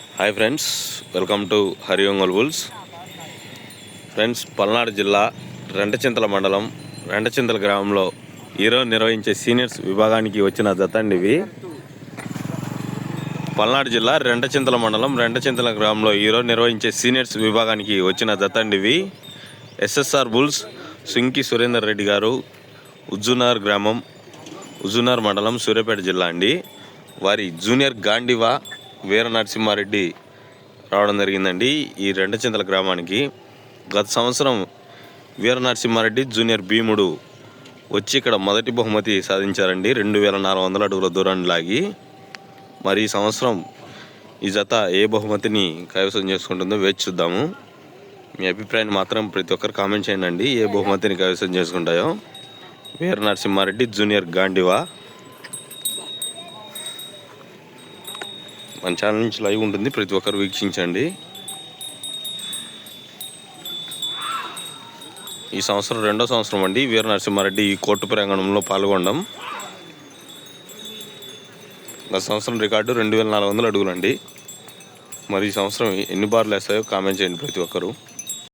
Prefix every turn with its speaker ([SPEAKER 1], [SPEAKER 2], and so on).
[SPEAKER 1] Hi friends welcome to హరియోంగల్ bulls friends Palnadu జిల్లా రెంటచింతల మండలం రెంటచింతల గ్రామంలో ఈరోజు నిర్వహించే సీనియర్స్ విభాగానికి వచ్చిన దత్తండివి ఇవి. పల్నాడు జిల్లా రెంటచింతల మండలం రెంటచింతల గ్రామంలో ఈరోజు నిర్వహించే సీనియర్స్ విభాగానికి వచ్చిన దత్తండివి ఇవి. ఎస్ఎస్ఆర్ బుల్స్ సుంకి సురేందర్ రెడ్డి గారు ఉజ్జునార్ గ్రామం ఉజునార్ మండలం సూర్యాపేట జిల్లా అండి. వారి జూనియర్ గాండివా వీర నరసింహారెడ్డి రావడం జరిగిందండి ఈ రెండచింతల గ్రామానికి. గత సంవత్సరం వీర నరసింహారెడ్డి జూనియర్ భీముడు వచ్చి ఇక్కడ మొదటి బహుమతి సాధించారండి. రెండు వేల నాలుగు వందల అడుగుల దూరాన్ని లాగి మరి ఈ సంవత్సరం ఈ జత ఏ బహుమతిని కైవసం చేసుకుంటుందో వేచి చూద్దాము. మీ అభిప్రాయాన్ని మాత్రం ప్రతి ఒక్కరు కామెంట్ చేయండి. ఏ బహుమతిని కైవసం చేసుకుంటాయో. వీర నరసింహారెడ్డి జూనియర్ గాండివా. మన ఛానల్ నుంచి లైవ్ ఉంటుంది. ప్రతి ఒక్కరు వీక్షించండి. ఈ సంవత్సరం రెండో సంవత్సరం అండి. వీర నరసింహారెడ్డి ఈ కోర్టు ప్రాంగణంలో పాల్గొనడం. గత సంవత్సరం రికార్డు రెండు వేల నాలుగు వందల అడుగులండి. మరి ఈ సంవత్సరం ఎన్ని బార్లు వేస్తాయో కామెంట్ చేయండి ప్రతి ఒక్కరు.